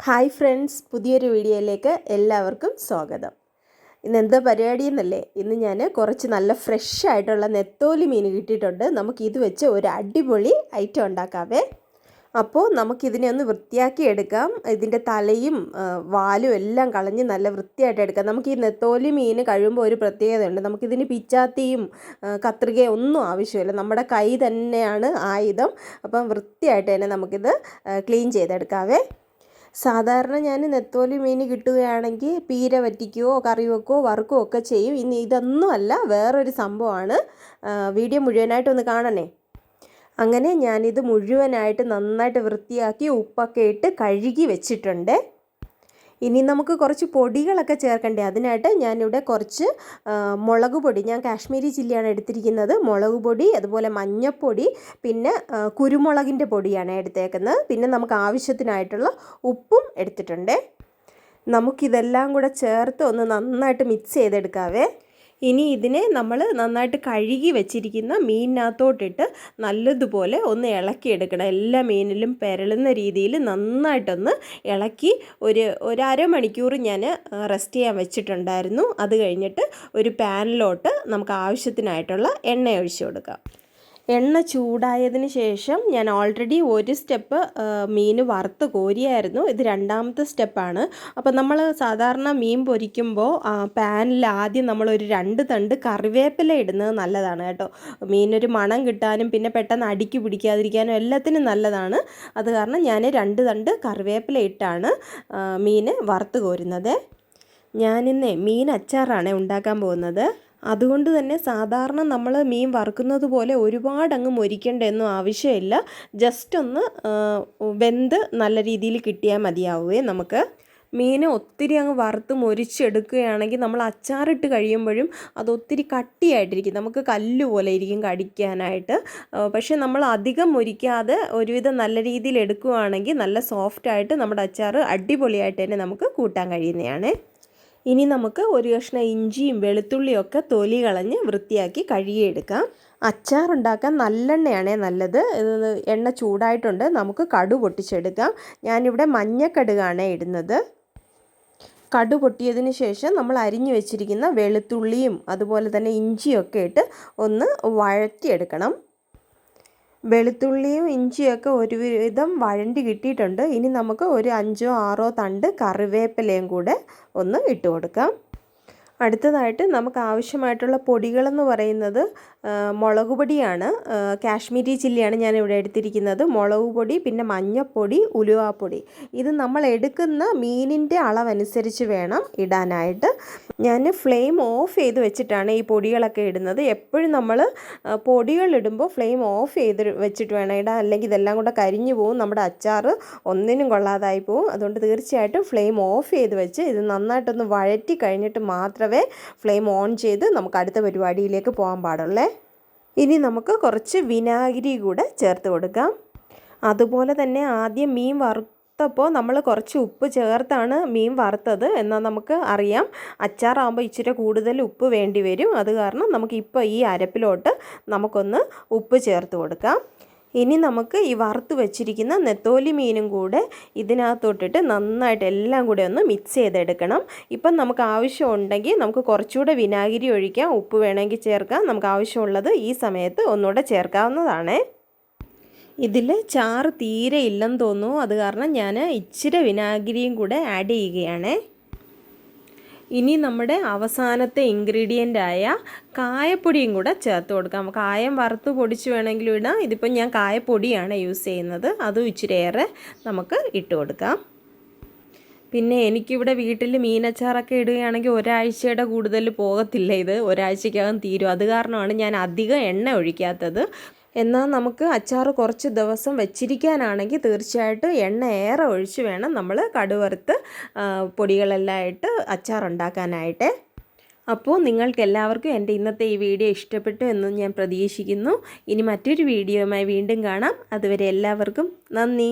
Hi friends പുതിയൊരു വീഡിയോയിലേക്ക് എല്ലാവർക്കും സ്വാഗതം. ഇന്ന് എന്താ പരിപാടി എന്നല്ലേ? ഇന്ന് ഞാൻ കുറച്ച് നല്ല ഫ്രഷ് ആയിട്ടുള്ള നെത്തോലി മീൻ കിട്ടിയിട്ടുണ്ട്. നമുക്ക് ഇത് വെച്ച് ഒരു അടിപൊളി ഐറ്റം ഉണ്ടാക്കാവേ. അപ്പോൾ നമുക്കിതിനെ ഒന്ന് വൃത്തിയാക്കി എടുക്കാം. ഇതിന്റെ തലയും വാലും എല്ലാം കളഞ്ഞ് നല്ല വൃത്തിയായിട്ട് എടുക്കാം. നമുക്ക് ഈ നെത്തോലി മീൻ കഴിയുമ്പോൾ ഒരു പ്രത്യേകതയുണ്ട്. നമുക്കിതിന് പിച്ചാത്തിയും കത്രികയും ഒന്നും ആവശ്യമില്ല. നമ്മുടെ കൈ തന്നെയാണ് ആയുധം. അപ്പം വൃത്തിയായിട്ട് തന്നെ നമുക്കിത് ക്ലീൻ ചെയ്തെടുക്കാവേ. സാധാരണ ഞാൻ നെത്തോലി മീൻ കിട്ടുകയാണെങ്കിൽ പീര വറ്റിക്കുകയോ കറി വെക്കുകയോ വറുക്കുകയോ ഒക്കെ ചെയ്യും. ഇനി ഇതൊന്നും അല്ല വേറൊരു സംഭവമാണ്. വീഡിയോ മുഴുവനായിട്ടൊന്ന് കാണണേ. അങ്ങനെ ഞാനിത് മുഴുവനായിട്ട് നന്നായിട്ട് വൃത്തിയാക്കി ഉപ്പൊക്കെ ഇട്ട് കഴുകി വെച്ചിട്ടുണ്ട്. ഇനി നമുക്ക് കുറച്ച് പൊടികളൊക്കെ ചേർക്കണ്ടേ? അതിനായിട്ട് ഞാനിവിടെ കുറച്ച് മുളക് പൊടി. ഞാൻ കാശ്മീരി ചില്ലിയാണ് എടുത്തിരിക്കുന്നത്. മുളക് പൊടി അതുപോലെ മഞ്ഞൾപ്പൊടി പിന്നെ കുരുമുളകിന്റെ പൊടിയാണ് എടുത്തേക്കുന്നത്. പിന്നെ നമുക്ക് ആവശ്യത്തിനായിട്ടുള്ള ഉപ്പും എടുത്തിട്ടുണ്ട്. നമുക്കിതെല്ലാം കൂടെ ചേർത്ത് ഒന്ന് നന്നായിട്ട് മിക്സ് ചെയ്തെടുക്കാവേ. ഇനി ഇതിനെ നമ്മൾ നന്നായിട്ട് കഴുകി വെച്ചിരിക്കുന്ന മീനിനകത്തോട്ടിട്ട് നല്ലതുപോലെ ഒന്ന് ഇളക്കിയെടുക്കണം എല്ലാ മീനിലും പെരളുന്ന രീതിയിൽ നന്നായിട്ടൊന്ന് ഇളക്കി ഒരു ഒരു അരമണിക്കൂർ ഞാൻ റെസ്റ്റ് ചെയ്യാൻ വെച്ചിട്ടുണ്ടായിരുന്നു. അത് കഴിഞ്ഞിട്ട് ഒരു പാനിലോട്ട് നമുക്ക് ആവശ്യത്തിനായിട്ടുള്ള എണ്ണ ഒഴിച്ചു കൊടുക്കാം. എണ്ണ ചൂടായതിന് ശേഷം ഞാൻ ഓൾറെഡി ഒരു സ്റ്റെപ്പ് മീൻ വറുത്ത് കോരിയായിരുന്നു. ഇത് രണ്ടാമത്തെ സ്റ്റെപ്പാണ് അപ്പോൾ നമ്മൾ സാധാരണ മീൻ പൊരിക്കുമ്പോൾ പാനിൽ ആദ്യം നമ്മളൊരു രണ്ട് തണ്ട് കറിവേപ്പില ഇടുന്നത് നല്ലതാണ് കേട്ടോ. മീനൊരു മണം കിട്ടാനും പിന്നെ പെട്ടെന്ന് അടിക്ക് പിടിക്കാതിരിക്കാനും എല്ലാത്തിനും നല്ലതാണ്. അത് കാരണം ഞാൻ രണ്ട് തണ്ട് കറിവേപ്പില ഇട്ടാണ് മീൻ വറുത്ത് കോരുന്നത്. ഞാനിന്നേ മീൻ അച്ചാറാണ് ഉണ്ടാക്കാൻ പോകുന്നത്. അതുകൊണ്ട് തന്നെ സാധാരണ നമ്മൾ മീൻ വറുക്കുന്നത് പോലെ ഒരുപാട് അങ്ങ് മൊരിക്കേണ്ടതൊന്നും ആവശ്യമില്ല. ജസ്റ്റ് ഒന്ന് വെന്ത് നല്ല രീതിയിൽ കിട്ടിയാൽ മതിയാവുകയെ നമുക്ക്. മീനെ ഒത്തിരി അങ്ങ് വറുത്ത് മൊരിച്ചെടുക്കുകയാണെങ്കിൽ നമ്മൾ അച്ചാറിട്ട് കഴിയുമ്പോഴും അത് ഒത്തിരി കട്ടിയായിട്ടിരിക്കും. നമുക്ക് കല്ല് പോലെ ഇരിക്കും കടിക്കാനായിട്ട്. പക്ഷേ നമ്മൾ അധികം മൊരിക്കാതെ ഒരുവിധം നല്ല രീതിയിൽ എടുക്കുകയാണെങ്കിൽ നല്ല സോഫ്റ്റായിട്ട് നമ്മുടെ അച്ചാർ അടിപൊളിയായിട്ട് തന്നെ നമുക്ക് കൂട്ടാൻ കഴിയുന്നതാണ്. ഇനി നമുക്ക് ഒരു കഷ്ണം ഇഞ്ചിയും വെളുത്തുള്ളിയൊക്കെ തൊലി കളഞ്ഞ് വൃത്തിയാക്കി കഴുകിയെടുക്കാം. അച്ചാറുണ്ടാക്കാൻ നല്ലെണ്ണയാണേ നല്ലത്. എണ്ണ ചൂടായിട്ടുണ്ട്. നമുക്ക് കടു പൊട്ടിച്ചെടുക്കാം. ഞാനിവിടെ മഞ്ഞക്കടുകാണ് ഇടുന്നത്. കടു പൊട്ടിയതിന് ശേഷം നമ്മൾ അരിഞ്ഞു വെച്ചിരിക്കുന്ന വെളുത്തുള്ളിയും അതുപോലെ തന്നെ ഇഞ്ചിയൊക്കെ ഇട്ട് ഒന്ന് വഴറ്റിയെടുക്കണം. വെളുത്തുള്ളിയും ഇഞ്ചിയൊക്കെ ഒരുവിധം വഴണ്ടി കിട്ടിയിട്ടുണ്ട്. ഇനി നമുക്ക് ഒരു അഞ്ചോ ആറോ തണ്ട് കറിവേപ്പിലയും കൂടെ ഒന്ന് ഇട്ട് കൊടുക്കാം. അടുത്തതായിട്ട് നമുക്ക് ആവശ്യമായിട്ടുള്ള പൊടികളെന്ന് പറയുന്നത് മുളക് പൊടിയാണ്. കാശ്മീരി ചില്ലിയാണ് ഞാൻ ഇവിടെ എടുത്തിരിക്കുന്നത്. മുളക് പൊടി പിന്നെ മഞ്ഞൾപ്പൊടി ഉലുവാപ്പൊടി. ഇത് നമ്മൾ എടുക്കുന്ന മീനിന്റെ അളവനുസരിച്ച് വേണം ഇടാനായിട്ട്. ഞാൻ ഫ്ലെയിം ഓഫ് ചെയ്ത് വെച്ചിട്ടാണ് ഈ പൊടികളൊക്കെ ഇടുന്നത്. എപ്പോഴും നമ്മൾ പൊടികൾ ഇടുമ്പോൾ ഫ്ലെയിം ഓഫ് ചെയ്ത് വെച്ചിട്ട് വേണം ഇടാൻ. അല്ലെങ്കിൽ ഇതെല്ലാം കൂടെ കരിഞ്ഞു പോകും നമ്മുടെ അച്ചാർ ഒന്നിനും കൊള്ളാതായി പോകും അതുകൊണ്ട് തീർച്ചയായിട്ടും ഫ്ലെയിം ഓഫ് ചെയ്ത് വെച്ച് ഇത് നന്നായിട്ടൊന്ന് വഴറ്റി കഴിഞ്ഞിട്ട് മാത്രമേ ഫ്ലെയിം ഓൺ ചെയ്ത് നമുക്ക് അടുത്ത പരിപാടിയിലേക്ക് പോകാൻ പാടുള്ളേ ഇനി നമുക്ക് കുറച്ച് വിനാഗിരി കൂടെ ചേർത്ത് കൊടുക്കാം. അതുപോലെ തന്നെ ആദ്യം മീൻ വറുത്തപ്പോൾ നമ്മൾ കുറച്ച് ഉപ്പ് ചേർത്താണ് മീൻ വറുത്തത് എന്നാൽ നമുക്ക് അറിയാം. അച്ചാറാകുമ്പോൾ ഇച്ചിരി കൂടുതൽ ഉപ്പ് വേണ്ടി വരും. അത് കാരണം നമുക്ക് ഇപ്പോൾ ഈ അരപ്പിലോട്ട് നമുക്കൊന്ന് ഉപ്പ് ചേർത്ത് കൊടുക്കാം. ഇനി നമുക്ക് ഈ വറുത്ത് വെച്ചിരിക്കുന്ന നെത്തോലി മീനും കൂടെ ഇതിനകത്തോട്ടിട്ട് നന്നായിട്ട് എല്ലാം കൂടെ ഒന്ന് മിക്സ് ചെയ്തെടുക്കണം. ഇപ്പം നമുക്ക് ആവശ്യമുണ്ടെങ്കിൽ നമുക്ക് കുറച്ചുകൂടെ വിനാഗിരി ഒഴിക്കാം ഉപ്പ് വേണമെങ്കിൽ ചേർക്കാം. നമുക്ക് ആവശ്യമുള്ളത് ഈ സമയത്ത് ഒന്നുകൂടെ ചേർക്കാവുന്നതാണ്. ഇതിൽ ചാറ് തീരെ ഇല്ലെന്ന് തോന്നുന്നു. അത് കാരണം ഞാൻ ഇച്ചിരി വിനാഗിരിയും കൂടെ ആഡ് ചെയ്യുകയാണേ. ഇനി നമ്മുടെ അവസാനത്തെ ഇൻഗ്രീഡിയന്റ് ആയ കായപ്പൊടിയും കൂടെ ചേർത്ത് കൊടുക്കാം. കായം വറുത്ത് പൊടിച്ച് വേണമെങ്കിലും ഇടാം. ഇതിപ്പോൾ ഞാൻ കായപ്പൊടിയാണ് യൂസ് ചെയ്യുന്നത്. അതും ഇച്ചിരി ഏറെ നമുക്ക് ഇട്ട് കൊടുക്കാം. പിന്നെ എനിക്കിവിടെ വീട്ടിൽ മീനച്ചാറൊക്കെ ഇടുകയാണെങ്കിൽ ഒരാഴ്ചയുടെ കൂടുതൽ പോകത്തില്ല ഇത്. ഒരാഴ്ചക്കകം തീരും. അത് കാരണമാണ് ഞാൻ അധികം എണ്ണ ഒഴിക്കാത്തത്. എന്നാൽ നമുക്ക് അച്ചാർ കുറച്ച് ദിവസം വെച്ചിരിക്കാനാണെങ്കിൽ തീർച്ചയായിട്ടും എണ്ണ ഏറെ ഒഴിച്ച് വേണം നമ്മൾ കടുവറുത്ത് പൊടികളെല്ലാം ആയിട്ട് അച്ചാർ ഉണ്ടാക്കാനായിട്ട് അപ്പോൾ നിങ്ങൾക്ക് എല്ലാവർക്കും എന്റെ ഇന്നത്തെ ഈ വീഡിയോ ഇഷ്ടപ്പെട്ടു എന്ന് ഞാൻ പ്രതീക്ഷിക്കുന്നു. ഇനി മറ്റൊരു വീഡിയോയുമായി വീണ്ടും കാണാം. അതുവരെ എല്ലാവർക്കും നന്ദി.